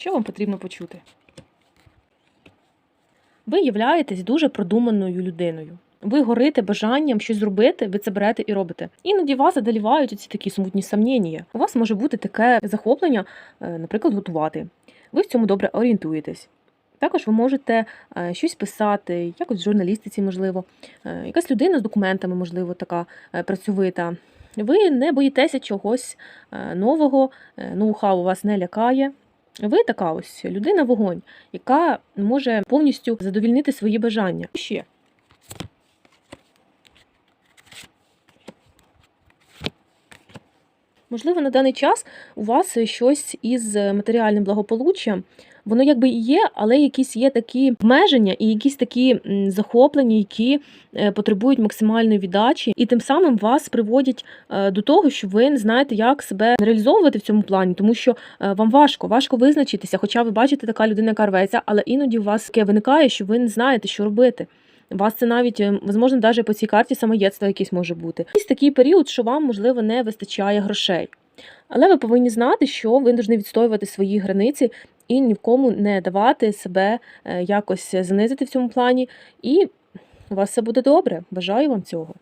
Що вам потрібно почути? Ви являєтесь дуже продуманою людиною. Ви горите бажанням щось зробити, ви це берете і робите. Іноді вас одолівають ці такі смутні сомнення. У вас може бути таке захоплення, е, наприклад, готувати. Ви в цьому добре орієнтуєтесь. Також ви можете е, щось писати, якось в журналістиці, можливо, Е, якась людина з документами, можливо, така працьовита. Ви не боїтеся чогось нового, ноу-хау вас не лякає. Ви така ось людина вогонь, яка може повністю задовільнити свої бажання. Ще. Можливо, на даний час у вас щось із матеріальним благополуччям, воно якби і є, але якісь є такі обмеження і якісь такі захоплення, які е, потребують максимальної віддачі, і тим самим вас приводять е, до того, що ви не знаєте, як себе реалізовувати в цьому плані, тому що е, вам важко, важко визначитися. Хоча ви бачите, така людина, яка рветься, але іноді у вас таке виникає, що ви не знаєте, що робити. Вас це навіть, е, можливо, навіть по цій карті самоєдство якесь може бути. Є такий період, що вам, можливо, не вистачає грошей. Але ви повинні знати, що ви повинні відстоювати свої границі і ні в кому не давати себе е, якось знизити в цьому плані. І у вас все буде добре. Бажаю вам цього.